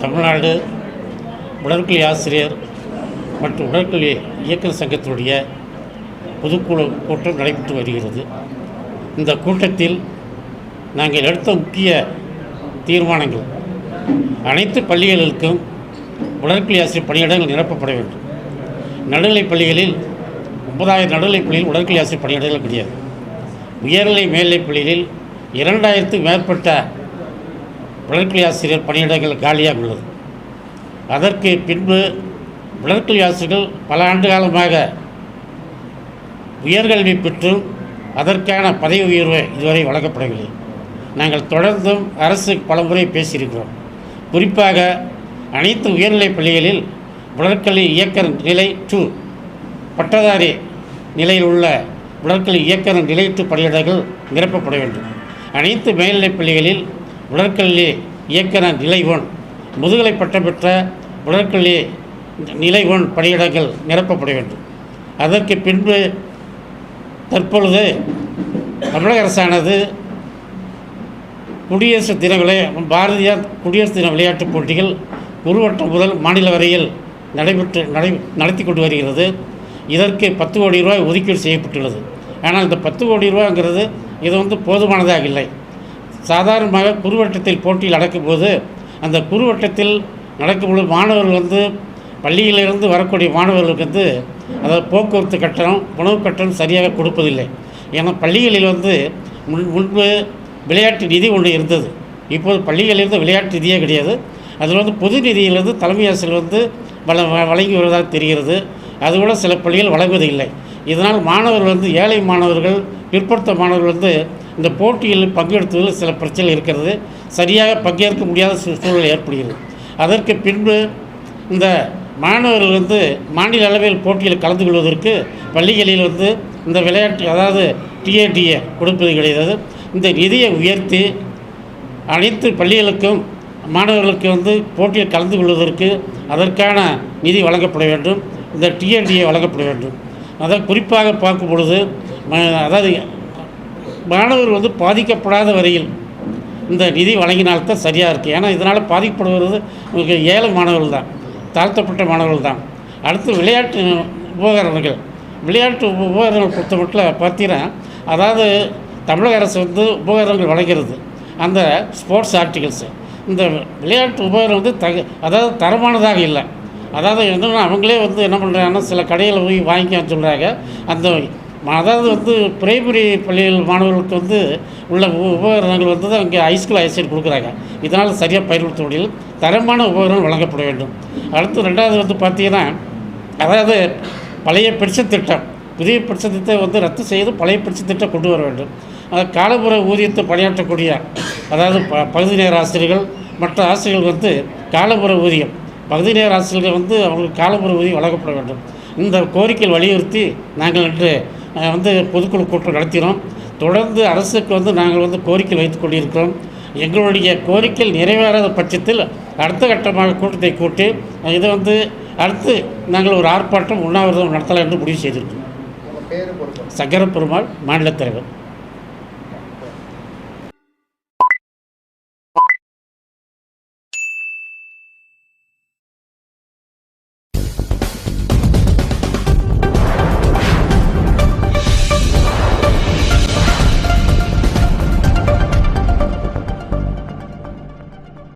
தமிழ்நாடு உடற்கல்வி ஆசிரியர் மற்றும் உடற்கல்வி இயக்க சங்கத்தினுடைய பொதுக்குழு கூட்டம் நடைபெற்று வருகிறது. இந்த கூட்டத்தில் நாங்கள் எடுத்த முக்கிய தீர்மானங்கள் அனைத்து பள்ளிகளுக்கும் உடற்கல்வி ஆசிரியர் பணியிடங்கள் நிரப்பப்பட வேண்டும். நடுநிலைப் பள்ளிகளில் ஒன்பதாயிரம் நடுநிலைப் பள்ளியில் உடற்கல்வி ஆசிரியர் பணியிடங்கள் கிடையாது. உயர்நிலை மேல்நிலைப் பள்ளிகளில் இரண்டாயிரத்து மேற்பட்ட உடற்கல்வி ஆசிரியர் பணியிடங்கள் காலியாக உள்ளது. அதற்கு பின்பு உடற்கல்வி ஆசிரியர்கள் பல ஆண்டு காலமாக உயர்கல்வி பெற்றும் அதற்கான பதவி உயர்வு இதுவரை வழங்கப்படவில்லை. நாங்கள் தொடர்ந்தும் அரசு பலமுறை பேசியிருக்கிறோம். குறிப்பாக அனைத்து உயர்நிலைப் பள்ளிகளில் உடற்கல்வி இயக்க நிலை டூ பட்டதாரி நிலையில் உள்ள உடற்கல்வி இயக்க நிலை டூ பணியிடங்கள் நிரப்பப்பட வேண்டும். அனைத்து மேல்நிலைப் பள்ளிகளில் உடற்கல்வி இயக்குனர் நிலை ஒன் முதுகலை பட்டம் பெற்ற உடற்கல்வி நிலை ஒன் பணியிடங்கள் நிரப்பப்பட வேண்டும். அதற்கு பின்பு தற்பொழுது தமிழக அரசானது குடியரசு தின விளையா பாரதியார் குடியரசு தின விளையாட்டுப் போட்டிகள் குறுவட்டம் முதல் மாநில வரையில் நடைபெற்று நடை நடத்தி கொண்டு வருகிறது. இதற்கு பத்து கோடி ரூபாய் ஒதுக்கீடு செய்யப்பட்டுள்ளது. ஆனால் இந்த பத்து கோடி ரூபாங்கிறது இது வந்து போதுமானதாக இல்லை. சாதாரணமாக குறுவட்டத்தில் போட்டியில் நடக்கும்போது அந்த குறுவட்டத்தில் நடக்கும்போது மாணவர்கள் வந்து பள்ளியிலிருந்து வரக்கூடிய மாணவர்களுக்கு வந்து அதாவது போக்குவரத்து கட்டணம் உணவு கட்டணம் சரியாக கொடுப்பதில்லை. ஏன்னா பள்ளிகளில் வந்து முன் முன்பு விளையாட்டு நிதி ஒன்று இருந்தது. இப்போது பள்ளிகளிலிருந்து விளையாட்டு நிதியே கிடையாது. அதில் வந்து பொது நிதியிலிருந்து தலைமை ஆசிரியர் வந்து வள வ- வழங்கி வருவதாக தெரிகிறது. அது கூட சில பள்ளிகள் வழங்குவதில்லை. இதனால் மாணவர்கள் வந்து ஏழை மாணவர்கள் பிற்படுத்த மாணவர்கள் வந்து இந்த போட்டியில் பங்கெடுத்ததில் சில பிரச்சனை இருக்கிறது. சரியாக பங்கேற்க முடியாத சூ- சூழ்நிலை ஏற்படுகிறது. அதற்கு பின்பு இந்த மாணவர்கள் வந்து மாநில அளவில் போட்டியில் கலந்து கொள்வதற்கு பள்ளிகளில் வந்து இந்த விளையாட்டு அதாவது டிஏடிஏ கொடுப்பது கிடையாது இந்த நிதியை உயர்த்தி அனைத்து பள்ளிகளுக்கும் மாணவர்களுக்கு வந்து போட்டியில் கலந்து கொள்வதற்கு அதற்கான நிதி வழங்கப்பட வேண்டும். இந்த டிஎன்டிஏ வழங்கப்பட வேண்டும். அதை குறிப்பாக பார்க்கும் பொழுது அதாவது மாணவர் வந்து பாதிக்கப்படாத வரையில் இந்த நிதி வழங்கினால்தான் சரியாக இருக்குது ஏன்னா இதனால் பாதிக்கப்படுவது உங்களுக்கு ஏழை மாணவர்கள் தான் தாழ்த்தப்பட்ட மாணவர்கள் தான் அடுத்து விளையாட்டு உபகரணங்கள். விளையாட்டு உபகரணங்கள் பொறுத்த மட்டும் பார்த்தீங்கன்னா அதாவது தமிழக அரசு வந்து உபகரணங்கள் வழங்கிறது. அந்த ஸ்போர்ட்ஸ் ஆர்டிகல்ஸு. இந்த விளையாட்டு உபகரணம் வந்து தக அதாவது தரமானதாக இல்லை. அதாவது என்னன்னா அவங்களே வந்து என்ன பண்ணுறாங்கன்னா சில கடையில் போய் வாங்கிக்க சொல்கிறாங்க அந்த அதாவது வந்து பிரைமரி பள்ளிகள் மாணவர்களுக்கு வந்து உள்ள உபகரணங்கள் வந்து தான் இங்கே ஹைஸ்கூல் ஹையர் கொடுக்குறாங்க. இதனால் சரியாக பயன்படுத்த முடியல. தரமான உபகரணம் வழங்கப்பட வேண்டும். அடுத்து ரெண்டாவது வந்து பார்த்தீங்கன்னா அதாவது பழைய பென்ஷன் திட்டம். புதிய பென்ஷன் திட்டம் வந்து ரத்து செய்து பழைய பென்ஷன் திட்டம் கொண்டு வர வேண்டும். அது காலப்புற ஊதியத்தை பணியாற்றக்கூடிய அதாவது ப பகுதி நேர ஆசிரியர்கள் மற்ற ஆசிரியர்கள் வந்து காலப்புற ஊதியம். பகுதி நேர ஆசிரியர்கள் வந்து அவங்களுக்கு காலப்புற ஊதியம் வழங்கப்பட வேண்டும். இந்த கோரிக்கையை வலியுறுத்தி நாங்கள் இன்று வந்து பொதுக்குழு கூட்டம் நடத்தினோம். தொடர்ந்து அரசுக்கு வந்து நாங்கள் வந்து கோரிக்கை வைத்துக் கொண்டிருக்கிறோம். எங்களுடைய கோரிக்கைகள் நிறைவேறாத பட்சத்தில் அடுத்த கட்டமாக கூட்டத்தை கூட்டி இதை வந்து அடுத்து நாங்கள் ஒரு ஆர்ப்பாட்டம் உண்ணாவிரதம் நடத்தலாம் என்று முடிவு பொறுப்பு சங்கர பெருமாள் மாநில தலைவர்.